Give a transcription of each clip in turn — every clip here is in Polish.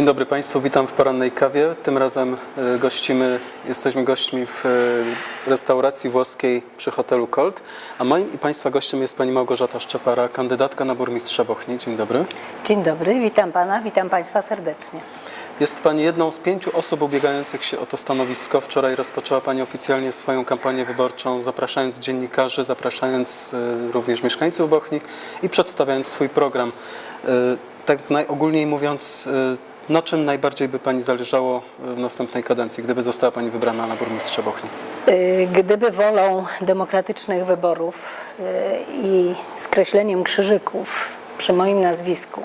Dzień dobry Państwu, witam w porannej kawie. Tym razem e, gościmy, jesteśmy gośćmi w e, restauracji włoskiej przy hotelu Colt, a moim i Państwa gościem jest Pani Małgorzata Szczepara, kandydatka na burmistrza Bochni. Dzień dobry. Dzień dobry, witam Pana, witam Państwa serdecznie. Jest Pani jedną z pięciu osób ubiegających się o to stanowisko. Wczoraj rozpoczęła Pani oficjalnie swoją kampanię wyborczą, zapraszając dziennikarzy, zapraszając e, również mieszkańców Bochni i przedstawiając swój program. Tak najogólniej mówiąc, na czym najbardziej by Pani zależało w następnej kadencji, gdyby została Pani wybrana na burmistrza Bochni? Y, Gdyby wolą demokratycznych wyborów y, i skreśleniem krzyżyków przy moim nazwisku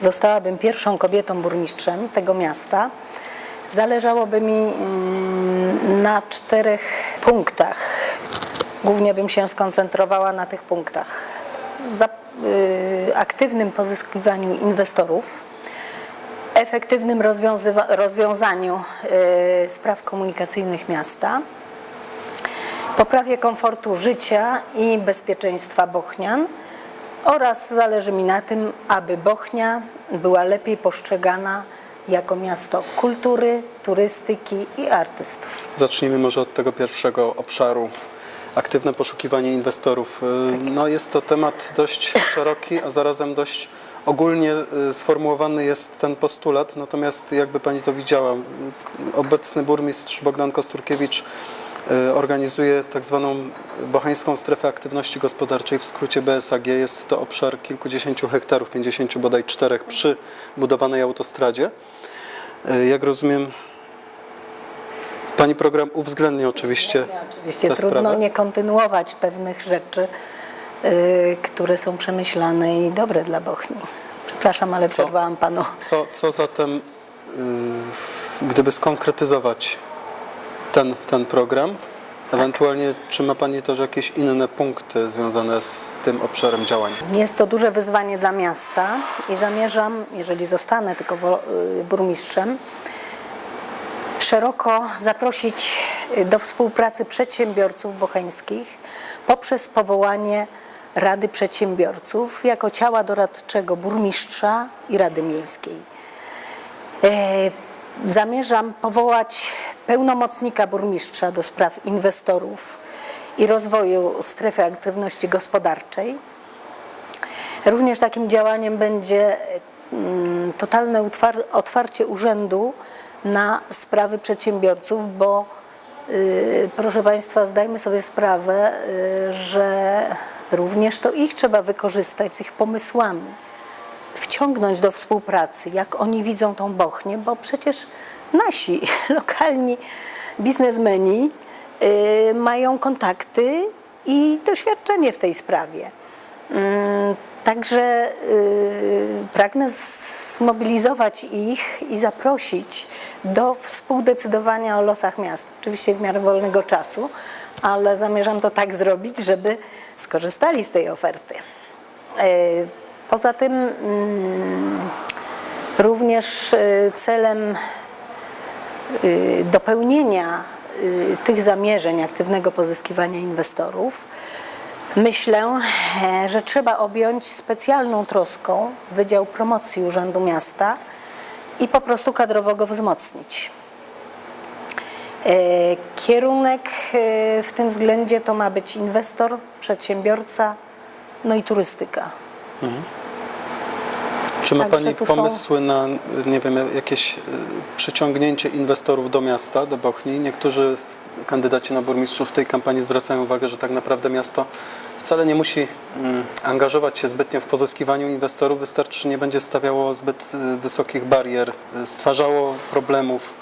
zostałabym pierwszą kobietą burmistrzem tego miasta, zależałoby mi y, na czterech punktach. Głównie bym się skoncentrowała na tych punktach. Za, aktywnym pozyskiwaniu inwestorów, efektywnym rozwiązaniu y, spraw komunikacyjnych miasta, poprawie komfortu życia i bezpieczeństwa Bochnian oraz zależy mi na tym, aby Bochnia była lepiej postrzegana jako miasto kultury, turystyki i artystów. Zacznijmy może od tego pierwszego obszaru. Aktywne poszukiwanie inwestorów. Y, No jest to temat dość szeroki, a zarazem dość ogólnie y, sformułowany jest ten postulat. Natomiast jakby Pani to widziała, obecny burmistrz Bogdan Kosturkiewicz y, organizuje tak zwaną Bochańską Strefę Aktywności Gospodarczej, w skrócie BSAG. Jest to obszar kilkudziesięciu hektarów, 50 bodaj czterech przy budowanej autostradzie. Y, Jak rozumiem, Pani program uwzględnia oczywiście, Oczywiście tę trudno sprawę. nie kontynuować pewnych rzeczy, które są przemyślane i dobre dla Bochni. Przepraszam, ale przerwałam Panu. Co, co zatem, y, gdyby skonkretyzować ten, ten program, ewentualnie czy ma Pani też jakieś inne punkty związane z tym obszarem działań? Jest to duże wyzwanie dla miasta i zamierzam, jeżeli zostanę tylko y, burmistrzem, szeroko zaprosić y, do współpracy przedsiębiorców bocheńskich poprzez powołanie Rady Przedsiębiorców jako ciała doradczego burmistrza i Rady Miejskiej. E, Zamierzam powołać pełnomocnika burmistrza do spraw inwestorów i rozwoju strefy aktywności gospodarczej. Również takim działaniem będzie mm, totalne otwarcie urzędu na sprawy przedsiębiorców, bo y, proszę Państwa, zdajmy sobie sprawę, y, że również to ich trzeba wykorzystać z ich pomysłami wciągnąć do współpracy, jak oni widzą tą Bochnię, bo przecież nasi lokalni biznesmeni y, mają kontakty i doświadczenie w tej sprawie. Mm, Także y, pragnę zmobilizować ich i zaprosić do współdecydowania o losach miasta. Oczywiście w miarę wolnego czasu, ale zamierzam to tak zrobić, żeby skorzystali z tej oferty. Y, Poza tym mm, również y, celem y, dopełnienia tych zamierzeń aktywnego pozyskiwania inwestorów myślę, e, że trzeba objąć specjalną troską Wydział Promocji Urzędu Miasta i po prostu kadrowo go wzmocnić. E, Kierunek e, w tym względzie to ma być inwestor, przedsiębiorca, no i turystyka. Czy ma Także Pani tu są- pomysły na, nie wiem, jakieś y, przyciągnięcie inwestorów do miasta, do Bochni? Niektórzy kandydaci na burmistrzów w tej kampanii zwracają uwagę, że tak naprawdę miasto wcale nie musi mm, angażować się zbytnio w pozyskiwaniu inwestorów, wystarczy, że nie będzie stawiało zbyt wysokich barier, stwarzało problemów,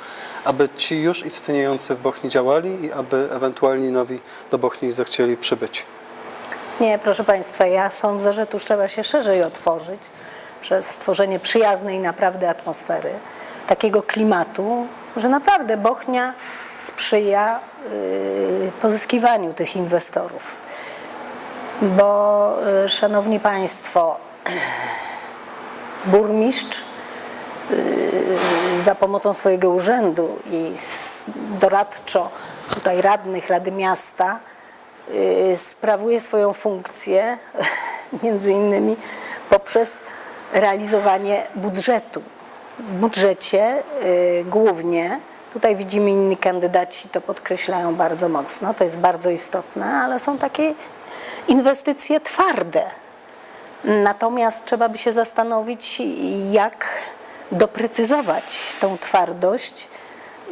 aby ci już istniejący w Bochni działali i aby ewentualni nowi do Bochni zechcieli przybyć. Nie, proszę Państwa, ja sądzę, że tu trzeba się szerzej otworzyć przez stworzenie przyjaznej naprawdę atmosfery, takiego klimatu, że naprawdę Bochnia sprzyja y, pozyskiwaniu tych inwestorów. Bo, y, Szanowni Państwo, burmistrz y, za pomocą swojego urzędu i doradczo tutaj radnych Rady Miasta y, sprawuje swoją funkcję między innymi poprzez realizowanie budżetu w budżecie y, głównie, tutaj widzimy inni kandydaci to podkreślają bardzo mocno, to jest bardzo istotne, ale są takie inwestycje twarde. Natomiast trzeba by się zastanowić, jak doprecyzować tą twardość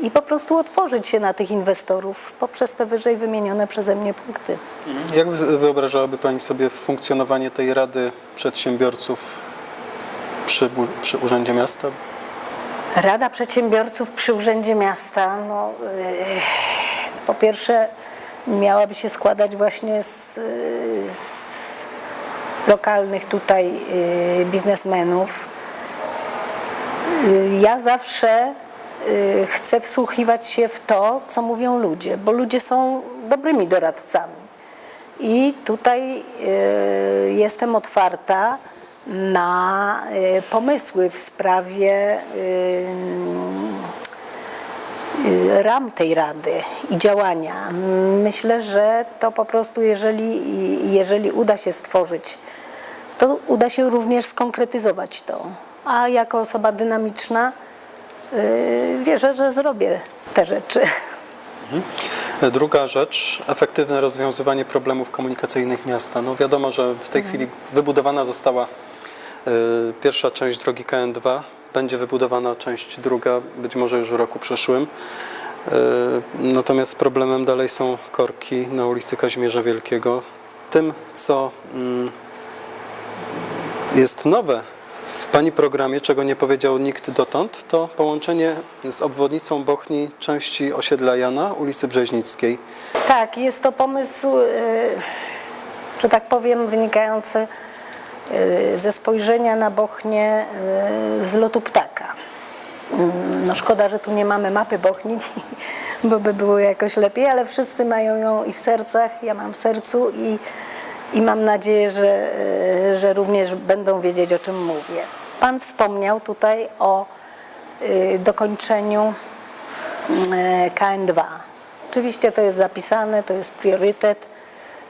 i po prostu otworzyć się na tych inwestorów poprzez te wyżej wymienione przeze mnie punkty. Jak wy- wyobrażałaby Pani sobie funkcjonowanie tej Rady Przedsiębiorców przy, przy Urzędzie Miasta? Rada Przedsiębiorców przy Urzędzie Miasta, no, eh, po pierwsze miałaby się składać właśnie z, z lokalnych tutaj eh, biznesmenów. Y, Ja zawsze y, chcę wsłuchiwać się w to, co mówią ludzie, bo ludzie są dobrymi doradcami. I tutaj y, jestem otwarta na pomysły w sprawie ram tej rady i działania. Myślę, że to po prostu, jeżeli, jeżeli uda się stworzyć, to uda się również skonkretyzować to. A jako osoba dynamiczna y, wierzę, że zrobię te rzeczy. Druga rzecz, efektywne rozwiązywanie problemów komunikacyjnych miasta. No wiadomo, że w tej chwili wybudowana została y, pierwsza część drogi KN2, będzie wybudowana część druga, być może już w roku przyszłym. Y, natomiast problemem dalej są korki na ulicy Kazimierza Wielkiego. Tym, co mm, jest nowe w Pani programie, czego nie powiedział nikt dotąd, to połączenie z obwodnicą Bochni części osiedla Jana, ulicy Brzeźnickiej. Tak, jest to pomysł, y, że tak powiem, wynikający y, ze spojrzenia na Bochnię y, z lotu ptaka. Mm, No szkoda, że tu nie mamy mapy Bochni, bo by było jakoś lepiej, ale wszyscy mają ją i w sercach, ja mam w sercu i, i mam nadzieję, że, y, że również będą wiedzieć, o czym mówię. Pan wspomniał tutaj o y, dokończeniu e, KN2. Oczywiście to jest zapisane, to jest priorytet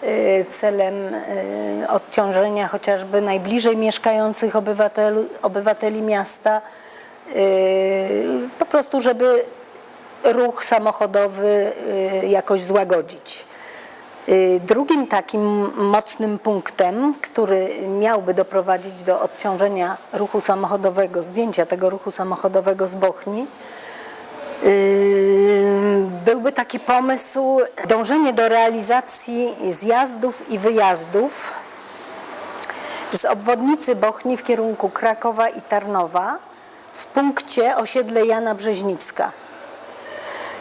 e, celem e, odciążenia chociażby najbliżej mieszkających obywateli, obywateli miasta, e, po prostu żeby ruch samochodowy e, jakoś złagodzić. Y, Drugim takim mocnym punktem, który miałby doprowadzić do odciążenia ruchu samochodowego, zdjęcia tego ruchu samochodowego z Bochni, Yy, byłby taki pomysł dążenie do realizacji zjazdów i wyjazdów z obwodnicy Bochni w kierunku Krakowa i Tarnowa w punkcie osiedle Jana Brzeźnicka.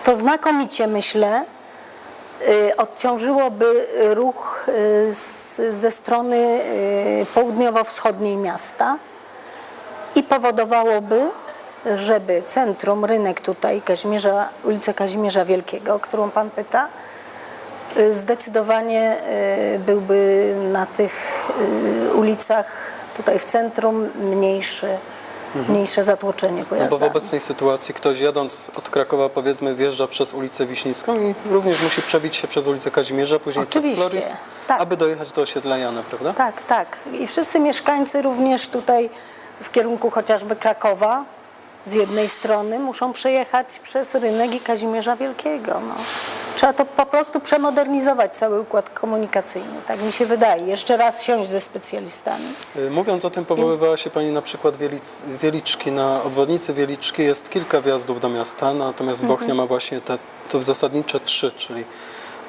To znakomicie myślę y, odciążyłoby ruch y, ze strony y, południowo-wschodniej miasta i powodowałoby, żeby centrum, rynek tutaj, Kazimierza, ulicę Kazimierza Wielkiego, o którą Pan pyta, y, zdecydowanie y, byłby na tych y, ulicach tutaj w centrum mniejszy, mniejsze zatłoczenie No bo w obecnej sytuacji ktoś jadąc od Krakowa powiedzmy wjeżdża przez ulicę Wiśnicką i również musi przebić się przez ulicę Kazimierza, później Oczywiście, przez Floris, tak. aby dojechać do osiedla Jana, prawda? Tak, tak. I wszyscy mieszkańcy również tutaj w kierunku chociażby Krakowa z jednej strony muszą przejechać przez rynek i Kazimierza Wielkiego. No. Trzeba to po prostu przemodernizować cały układ komunikacyjny, tak mi się wydaje. Jeszcze raz siąść ze specjalistami. Y, Mówiąc o tym, powoływała się Pani na przykład Wielic, Wieliczki. Na obwodnicy Wieliczki jest kilka wjazdów do miasta, natomiast Mhm. Bochnia ma właśnie te to zasadnicze trzy, czyli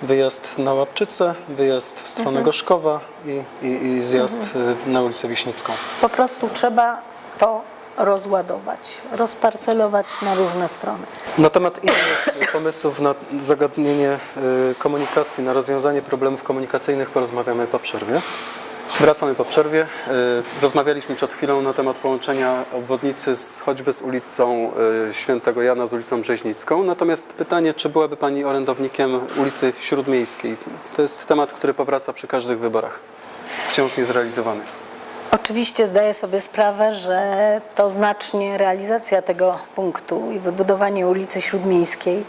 wyjazd na Łapczycę, wyjazd w stronę Mhm. Gorzkowa i, i, i zjazd y, na ulicę Wiśnicką. Po prostu trzeba to rozładować, rozparcelować na różne strony. Na temat innych y, pomysłów na zagadnienie y, komunikacji, na rozwiązanie problemów komunikacyjnych porozmawiamy po przerwie. Wracamy po przerwie. Y, Rozmawialiśmy przed chwilą na temat połączenia obwodnicy z, choćby z ulicą Świętego Jana z ulicą Brzeźnicką. Natomiast pytanie, czy byłaby Pani orędownikiem ulicy Śródmiejskiej? To jest temat, który powraca przy każdych wyborach. Wciąż niezrealizowany. Oczywiście zdaję sobie sprawę, że to znacznie realizacja tego punktu i wybudowanie ulicy Śródmiejskiej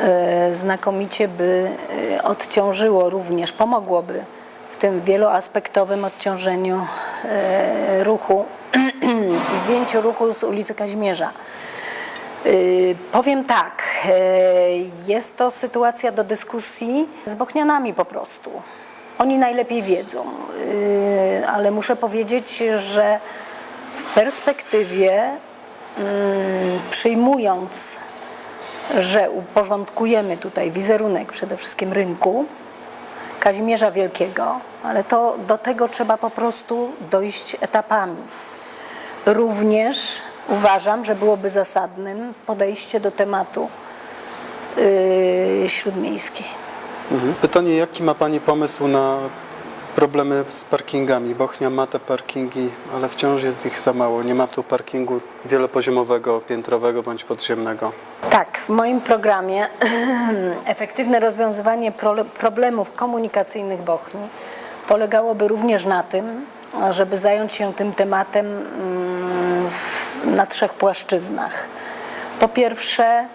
e, znakomicie by e, odciążyło również, pomogłoby w tym wieloaspektowym odciążeniu e, ruchu zdjęciu ruchu z ulicy Kazimierza. Powiem tak, jest to sytuacja do dyskusji z Bochnianami po prostu. Oni najlepiej wiedzą, yy, ale muszę powiedzieć, że w perspektywie mm, przyjmując, że uporządkujemy tutaj wizerunek przede wszystkim rynku Kazimierza Wielkiego, ale to do tego trzeba po prostu dojść etapami. Również uważam, że byłoby zasadnym podejście do tematu yy, śródmiejskiej. Pytanie, jaki ma Pani pomysł na problemy z parkingami? Bochnia ma te parkingi, ale wciąż jest ich za mało. Nie ma tu parkingu wielopoziomowego, piętrowego bądź podziemnego. Tak, w moim programie efektywne rozwiązywanie problemów komunikacyjnych Bochni polegałoby również na tym, żeby zająć się tym tematem mm, na trzech płaszczyznach. Po pierwsze,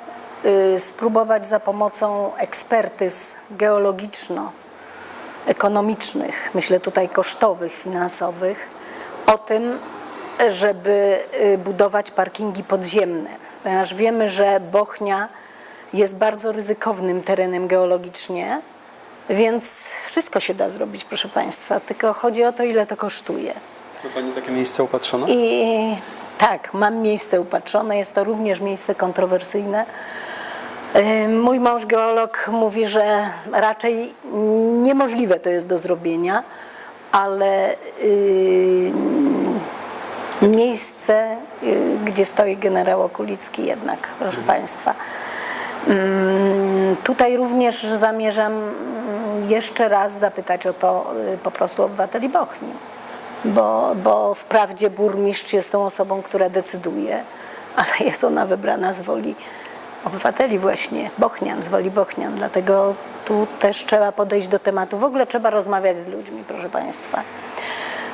spróbować za pomocą ekspertyz geologiczno-ekonomicznych, myślę tutaj kosztowych, finansowych, o tym, żeby y, budować parkingi podziemne, ponieważ wiemy, że Bochnia jest bardzo ryzykownym terenem geologicznie, więc wszystko się da zrobić, proszę Państwa, tylko chodzi o to, ile to kosztuje. Ma Pani takie miejsce upatrzone? I tak, mam miejsce upatrzone, jest to również miejsce kontrowersyjne. Mój mąż geolog mówi, że raczej niemożliwe to jest do zrobienia, ale miejsce, y, gdzie stoi generał Okulicki jednak, proszę Państwa. Mm, Tutaj również zamierzam mm, jeszcze raz zapytać o to y, po prostu obywateli Bochni bo, bo wprawdzie burmistrz jest tą osobą, która decyduje, ale jest ona wybrana z woli obywateli właśnie, Bochnian, z woli Bochnian. Dlatego tu też trzeba podejść do tematu. W ogóle trzeba rozmawiać z ludźmi, proszę Państwa.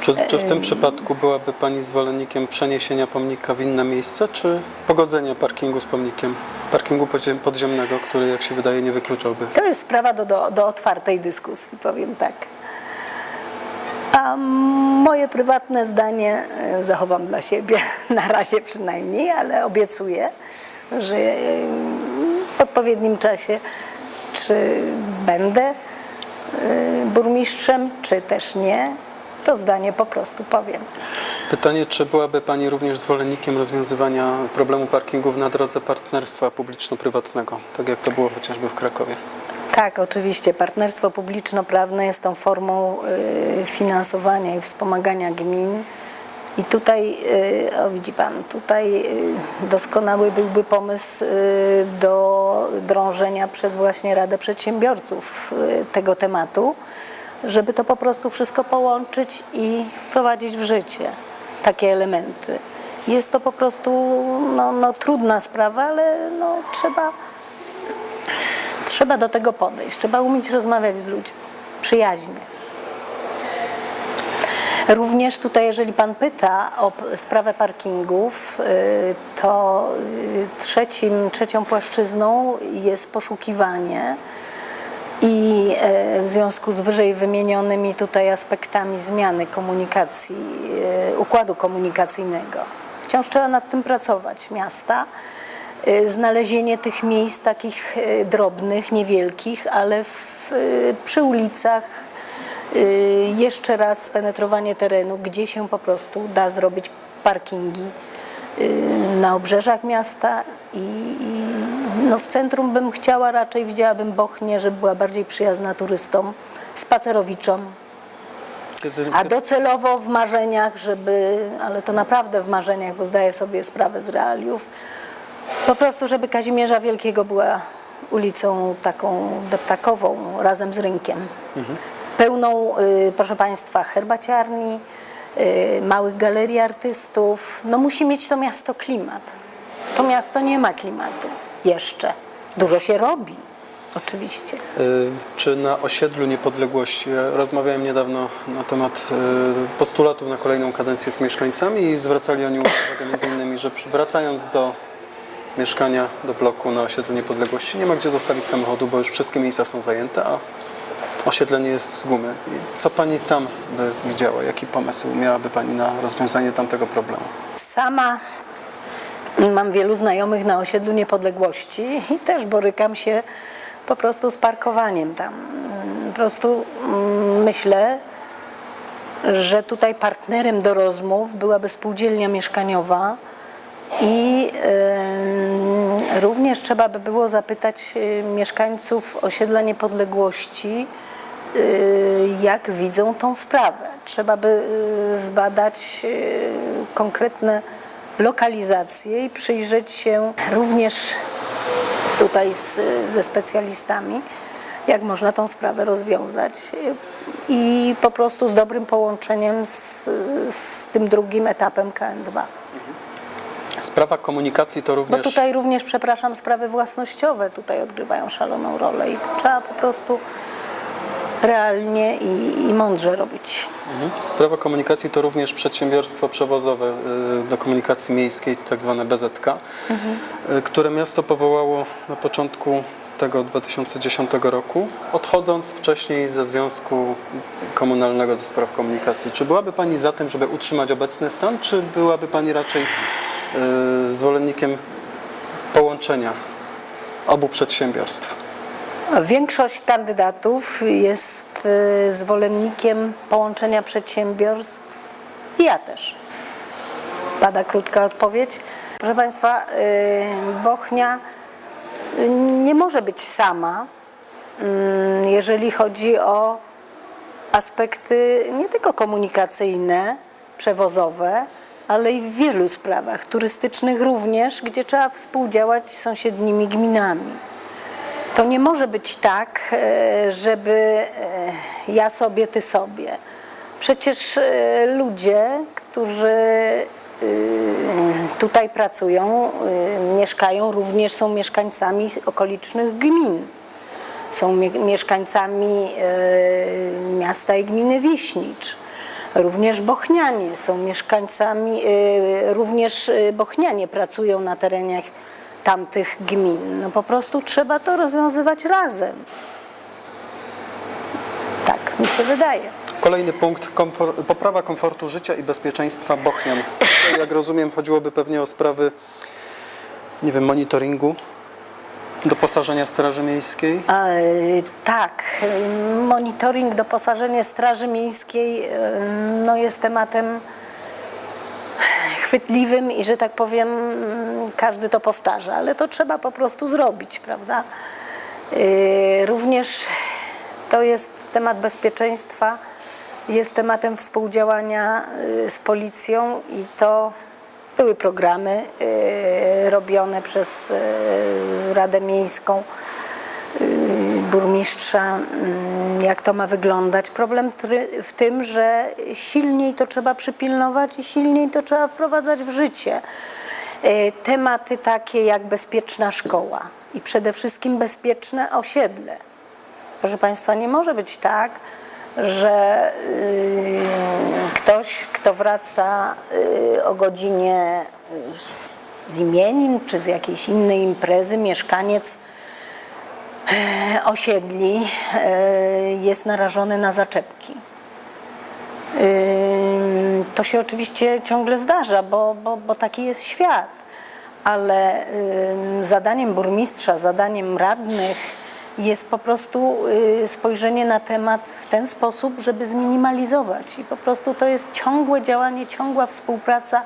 Czy, czy w tym przypadku byłaby Pani zwolennikiem przeniesienia pomnika w inne miejsce, czy pogodzenia parkingu z pomnikiem? Parkingu podziem, podziemnego, który jak się wydaje nie wykluczałby. To jest sprawa do, do, do otwartej dyskusji, powiem tak. A moje prywatne zdanie e, zachowam dla siebie, na razie przynajmniej, ale obiecuję, że w odpowiednim czasie, czy będę e, burmistrzem, czy też nie, to zdanie po prostu powiem. Pytanie, czy byłaby Pani również zwolennikiem rozwiązywania problemu parkingów na drodze partnerstwa publiczno-prywatnego, tak jak to było chociażby w Krakowie? Tak, oczywiście. Partnerstwo publiczno-prawne jest tą formą y, finansowania i wspomagania gmin. I tutaj, y, o widzi Pan, tutaj y, doskonały byłby pomysł y, do drążenia przez właśnie Radę Przedsiębiorców tego tematu, żeby to po prostu wszystko połączyć i wprowadzić w życie takie elementy. Jest to po prostu no, no, trudna sprawa, ale no, trzeba Trzeba do tego podejść, trzeba umieć rozmawiać z ludźmi przyjaźnie. Również tutaj, jeżeli Pan pyta o sprawę parkingów, y, to y, trzecim, trzecią płaszczyzną jest poszukiwanie i e, w związku z wyżej wymienionymi tutaj aspektami zmiany komunikacji, układu komunikacyjnego, wciąż trzeba nad tym pracować miasta. Znalezienie tych miejsc takich drobnych, niewielkich, ale w, przy ulicach jeszcze raz spenetrowanie terenu, gdzie się po prostu da zrobić parkingi y, na obrzeżach miasta i, no w centrum bym chciała raczej, widziałabym Bochnię, żeby była bardziej przyjazna turystom, spacerowiczom, a docelowo w marzeniach, żeby, ale to naprawdę w marzeniach, bo zdaję sobie sprawę z realiów, po prostu, żeby Kazimierza Wielkiego była ulicą taką deptakową razem z rynkiem. Pełną, y, proszę Państwa, herbaciarni, y, małych galerii artystów. No musi mieć to miasto klimat. To miasto nie ma klimatu jeszcze. Dużo się robi, oczywiście. Y, Czy na osiedlu niepodległości? Rozmawiałem niedawno na temat postulatów na kolejną kadencję z mieszkańcami i zwracali oni uwagę między innymi, że wracając do mieszkania, do bloku na osiedlu niepodległości nie ma gdzie zostawić samochodu, bo już wszystkie miejsca są zajęte, a osiedle nie jest z gumy. Co pani tam by widziała? Jaki pomysł miałaby pani na rozwiązanie tamtego problemu? Sama mam wielu znajomych na osiedlu niepodległości i też borykam się po prostu z parkowaniem tam. Po prostu mm, myślę, że tutaj partnerem do rozmów byłaby spółdzielnia mieszkaniowa i em, również trzeba by było zapytać e, mieszkańców osiedla niepodległości, jak widzą tą sprawę. Trzeba by e, zbadać e, konkretne lokalizacje i przyjrzeć się również tutaj z, ze specjalistami, jak można tą sprawę rozwiązać. I po prostu z dobrym połączeniem z, z tym drugim etapem KN2. Sprawa komunikacji to Bo również... tutaj również, przepraszam, sprawy własnościowe tutaj odgrywają szaloną rolę i to trzeba po prostu realnie i, i mądrze robić. Mhm. Sprawa komunikacji to również przedsiębiorstwo przewozowe y, do komunikacji miejskiej, tak zwane BZK, y, które miasto powołało na początku tego 2010 roku, odchodząc wcześniej ze Związku Komunalnego do Spraw Komunikacji. Czy byłaby Pani za tym, żeby utrzymać obecny stan, czy byłaby Pani raczej y, zwolennikiem połączenia obu przedsiębiorstw? Większość kandydatów jest e, zwolennikiem połączenia przedsiębiorstw ja też. Pada krótka odpowiedź. Proszę Państwa, e, Bochnia e, nie może być sama, mm, jeżeli chodzi o aspekty nie tylko komunikacyjne, przewozowe, ale i w wielu sprawach turystycznych również, gdzie trzeba współdziałać z sąsiednimi gminami. To nie może być tak, e, żeby e, ja sobie, ty sobie. Przecież e, ludzie, którzy tutaj pracują, mieszkają, również są mieszkańcami okolicznych gmin. Są mie- mieszkańcami miasta i gminy Wiśnicz. Również Bochnianie są mieszkańcami, również Bochnianie pracują na terenach tamtych gmin. No po prostu trzeba to rozwiązywać razem. Tak mi się wydaje. Kolejny punkt, komfor- poprawa komfortu życia i bezpieczeństwa Bochnian. Tutaj, jak rozumiem, chodziłoby pewnie o sprawy, nie wiem, monitoringu, doposażenia Straży Miejskiej. Y, tak, monitoring, doposażenie Straży Miejskiej y, no, jest tematem chwytliwym i że tak powiem, każdy to powtarza, ale to trzeba po prostu zrobić, prawda? Y, Również to jest temat bezpieczeństwa, jest tematem współdziałania y, z policją i to były programy y, robione przez Radę Miejską burmistrza, mm, jak to ma wyglądać. Problem w tym, że silniej to trzeba przypilnować i silniej to trzeba wprowadzać w życie. Y, Tematy takie jak bezpieczna szkoła i przede wszystkim bezpieczne osiedle. Proszę Państwa, nie może być tak, że y, ktoś, kto wraca y, o godzinie z imienin czy z jakiejś innej imprezy, mieszkaniec osiedli e, jest narażony na zaczepki. Ym, To się oczywiście ciągle zdarza, bo, bo, bo taki jest świat, ale zadaniem burmistrza, zadaniem radnych jest po prostu spojrzenie na temat w ten sposób, żeby zminimalizować. I po prostu to jest ciągłe działanie, ciągła współpraca,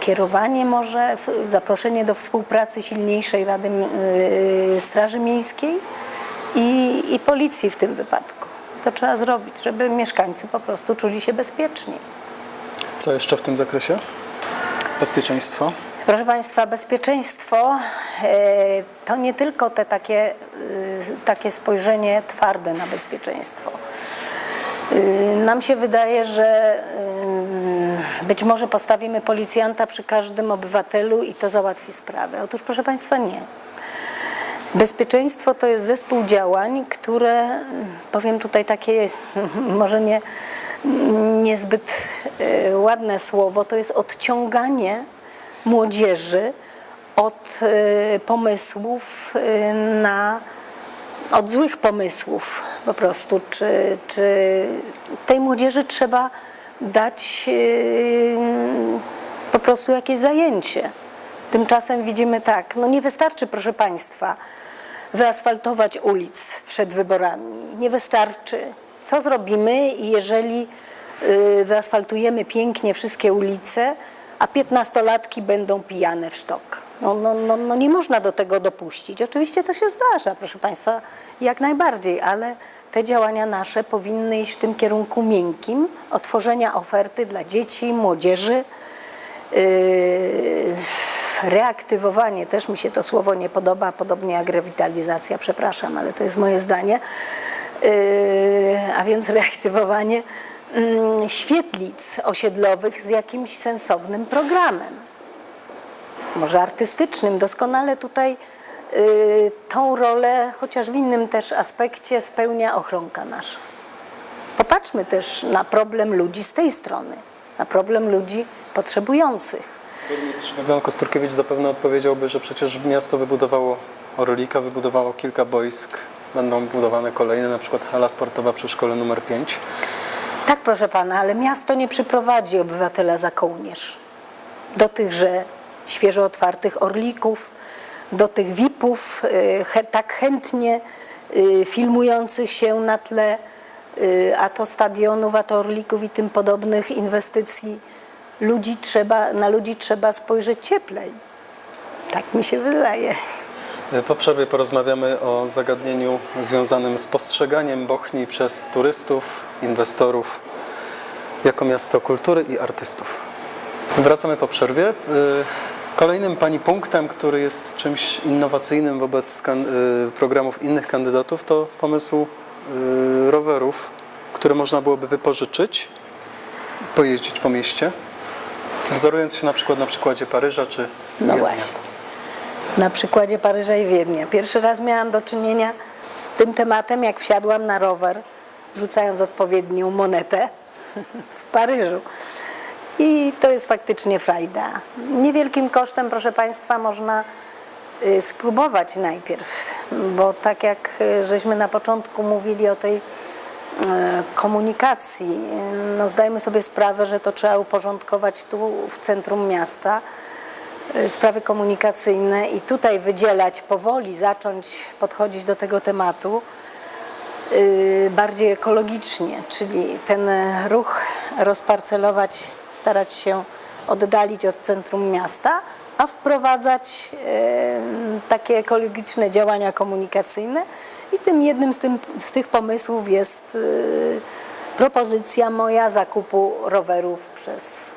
kierowanie może, zaproszenie do współpracy silniejszej Rady y, Straży Miejskiej i, i policji w tym wypadku. To trzeba zrobić, żeby mieszkańcy po prostu czuli się bezpieczni. Co jeszcze w tym zakresie? Bezpieczeństwo. Proszę Państwa, bezpieczeństwo e, to nie tylko te takie, takie spojrzenie twarde na bezpieczeństwo. Nam się wydaje, że być może postawimy policjanta przy każdym obywatelu i to załatwi sprawę. Otóż, proszę Państwa, nie. Bezpieczeństwo to jest zespół działań, które, powiem tutaj takie może nie, niezbyt e, ładne słowo, to jest odciąganie młodzieży od e, pomysłów e, na od złych pomysłów po prostu, czy, czy tej młodzieży trzeba dać yy, po prostu jakieś zajęcie. Tymczasem widzimy tak, no nie wystarczy, proszę Państwa, wyasfaltować ulic przed wyborami. Nie wystarczy. Co zrobimy, jeżeli y, wyasfaltujemy pięknie wszystkie ulice, a piętnastolatki będą pijane w sztok? No, no, no, no nie można do tego dopuścić. Oczywiście to się zdarza, proszę Państwa, jak najbardziej, ale te działania nasze powinny iść w tym kierunku miękkim, otworzenia oferty dla dzieci, młodzieży, Yy, reaktywowanie, też mi się to słowo nie podoba, podobnie jak rewitalizacja, przepraszam, ale to jest moje zdanie, Yy, a więc reaktywowanie świetlic osiedlowych z jakimś sensownym programem, może artystycznym. Doskonale tutaj yy, tą rolę, chociaż w innym też aspekcie, spełnia ochronka nasza. Popatrzmy też na problem ludzi z tej strony, na problem ludzi potrzebujących. Burmistrz Bogdan Kosturkiewicz zapewne odpowiedziałby, że przecież miasto wybudowało Orlika, wybudowało kilka boisk, będą budowane kolejne, na przykład hala sportowa przy szkole numer 5. Tak, proszę pana, ale miasto nie przyprowadzi obywatela za kołnierz. Do tychże świeżo otwartych orlików, do tych VIP-ów, y, he, tak chętnie y, filmujących się na tle y, a to stadionów, a to orlików i tym podobnych inwestycji. Ludzi trzeba, na ludzi trzeba spojrzeć cieplej. Tak mi się wydaje. Po przerwie porozmawiamy o zagadnieniu związanym z postrzeganiem Bochni przez turystów, inwestorów jako miasto kultury i artystów. Wracamy po przerwie. Y, Kolejnym Pani punktem, który jest czymś innowacyjnym wobec y, programów innych kandydatów, to pomysł y, rowerów, które można byłoby wypożyczyć, pojeździć po mieście, wzorując się na przykład na przykładzie Paryża czy No Wiednia. właśnie. Na przykładzie Paryża i Wiednia. Pierwszy raz miałam do czynienia z tym tematem, jak wsiadłam na rower, rzucając odpowiednią monetę w Paryżu. I to jest faktycznie frajda. Niewielkim kosztem, proszę Państwa, można y, spróbować najpierw, bo tak jak y, żeśmy na początku mówili o tej e, komunikacji, y, no zdajemy sobie sprawę, że to trzeba uporządkować tu w centrum miasta y, sprawy komunikacyjne i tutaj wydzielać powoli, zacząć podchodzić do tego tematu y, bardziej ekologicznie, czyli ten ruch rozparcelować, starać się oddalić od centrum miasta, a wprowadzać y, takie ekologiczne działania komunikacyjne. I tym jednym z, tym, z tych pomysłów jest propozycja moja zakupu rowerów przez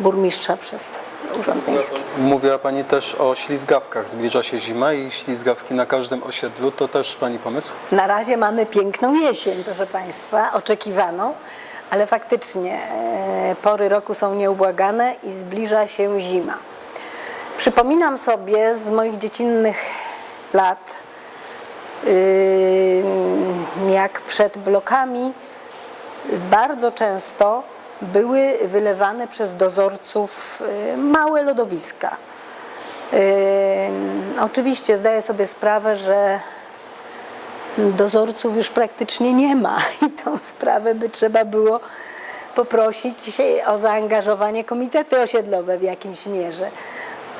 burmistrza, przez Urząd Miejski. Mówiła Pani też o ślizgawkach. Zbliża się zima i ślizgawki na każdym osiedlu. To też Pani pomysł? Na razie mamy piękną jesień, proszę Państwa, oczekiwaną, ale faktycznie e, pory roku są nieubłagane i zbliża się zima. Przypominam sobie z moich dziecinnych lat, jak przed blokami bardzo często były wylewane przez dozorców y, małe lodowiska. Yy, Oczywiście zdaję sobie sprawę, że dozorców już praktycznie nie ma i tą sprawę by trzeba było poprosić o zaangażowanie komitety osiedlowe w jakimś mierze.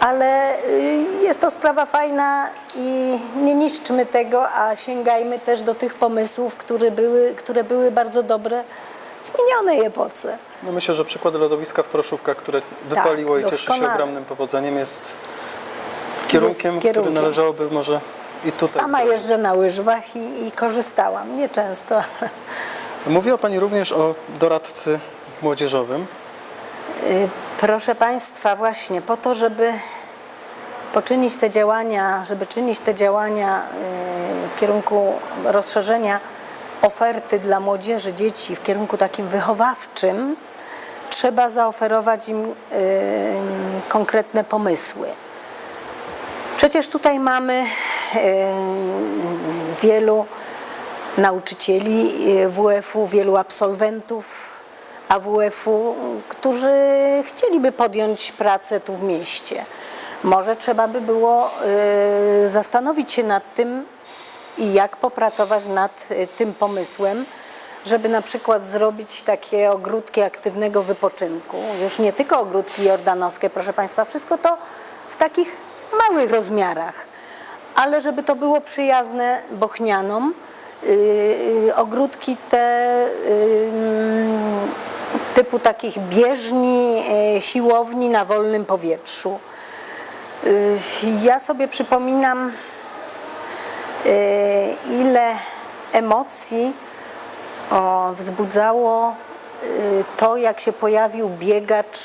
Ale y, jest to sprawa fajna i nie niszczmy tego, a sięgajmy też do tych pomysłów, które były, które były bardzo dobre minionej epoce. No myślę, że przykład lodowiska w Proszówkach, które wypaliło i cieszy się ogromnym powodzeniem, jest kierunkiem, który kierunkiem. należałoby może i tutaj. Sama jeżdżę na łyżwach i, i korzystałam, nie często, ale Mówiła Pani również o doradcy młodzieżowym. Y, Proszę Państwa, właśnie po to, żeby poczynić te działania, żeby czynić te działania y, w kierunku rozszerzenia oferty dla młodzieży, dzieci w kierunku takim wychowawczym, trzeba zaoferować im y, konkretne pomysły. Przecież tutaj mamy y, wielu nauczycieli y, WF-u, wielu absolwentów AWF-u, którzy chcieliby podjąć pracę tu w mieście. Może trzeba by było zastanowić się nad tym, i jak popracować nad y, tym pomysłem, żeby na przykład zrobić takie ogródki aktywnego wypoczynku. Już nie tylko ogródki jordanowskie, proszę Państwa, wszystko to w takich małych rozmiarach, ale żeby to było przyjazne bochnianom. Yy, ogródki te yy, typu takich bieżni, yy, siłowni na wolnym powietrzu. Yy, Ja sobie przypominam, ile emocji wzbudzało y, to, jak się pojawił biegacz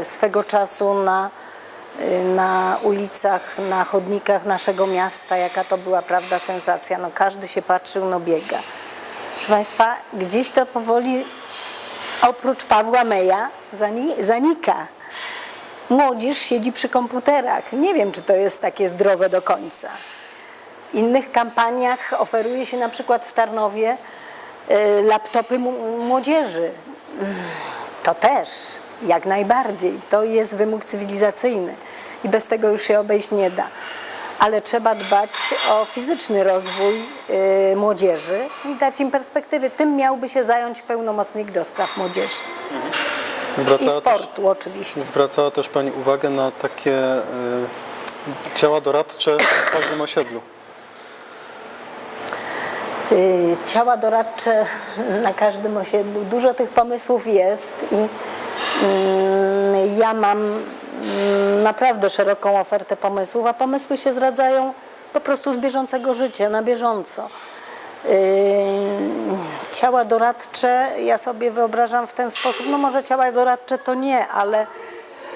y, swego czasu na, na ulicach, na chodnikach naszego miasta, jaka to była, prawda, sensacja. No, każdy się patrzył, no biega. Proszę Państwa, gdzieś to powoli, oprócz Pawła Meja, zani- zanika. Młodzież siedzi przy komputerach. Nie wiem, czy to jest takie zdrowe do końca. W innych kampaniach oferuje się na przykład w Tarnowie y, laptopy młodzieży. To też, jak najbardziej. To jest wymóg cywilizacyjny i bez tego już się obejść nie da. Ale trzeba dbać o fizyczny rozwój y, młodzieży i dać im perspektywy. Tym miałby się zająć pełnomocnik do spraw młodzieży. I Zwracała też, sportu oczywiście. zwracała też Pani uwagę na takie y, ciała doradcze w każdym osiedlu. Y, Ciała doradcze na każdym osiedlu. Dużo tych pomysłów jest i mm, ja mam mm, naprawdę szeroką ofertę pomysłów, a pomysły się zradzają po prostu z bieżącego życia, na bieżąco. Y, Ciała doradcze ja sobie wyobrażam w ten sposób, no może ciała doradcze to nie, ale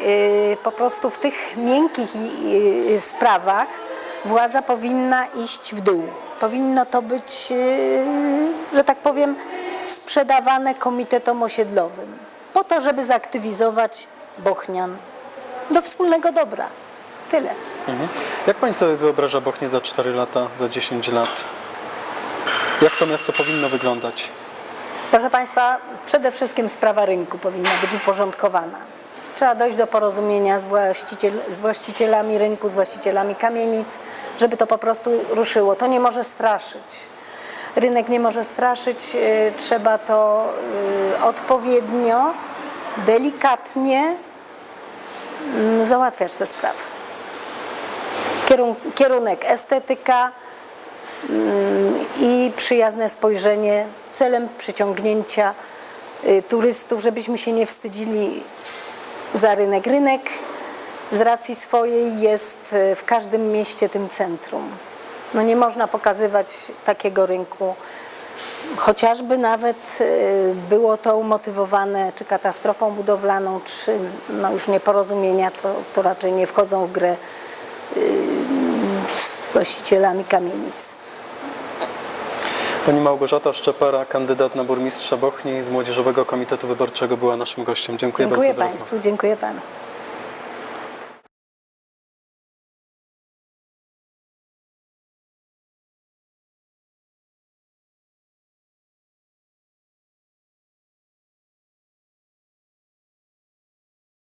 y, po prostu w tych miękkich sprawach władza powinna iść w dół. Powinno to być, y, że tak powiem, sprzedawane komitetom osiedlowym, po to, żeby zaktywizować Bochnian do wspólnego dobra. Tyle. Mhm. Jak Pani sobie wyobraża Bochnię za 4 lata, za 10 lat? Jak to miasto powinno wyglądać? Proszę Państwa, przede wszystkim sprawa rynku powinna być uporządkowana. Trzeba dojść do porozumienia z, właściciel, z właścicielami rynku, z właścicielami kamienic, żeby to po prostu ruszyło. To nie może straszyć. Rynek nie może straszyć, y, trzeba to y, odpowiednio, delikatnie mm, załatwiać te sprawy. Kierun- Kierunek estetyka, i przyjazne spojrzenie celem przyciągnięcia y, turystów, żebyśmy się nie wstydzili za rynek. Rynek z racji swojej jest y, w każdym mieście tym centrum. No nie można pokazywać takiego rynku. Chociażby nawet y, było to umotywowane czy katastrofą budowlaną, czy no już nieporozumienia, to, to raczej nie wchodzą w grę y, z właścicielami kamienic. Pani Małgorzata Szczepara, kandydat na burmistrza Bochni z Młodzieżowego Komitetu Wyborczego była naszym gościem. Dziękuję, Dziękuję bardzo za rozmowę. Państwu, dziękuję Panu.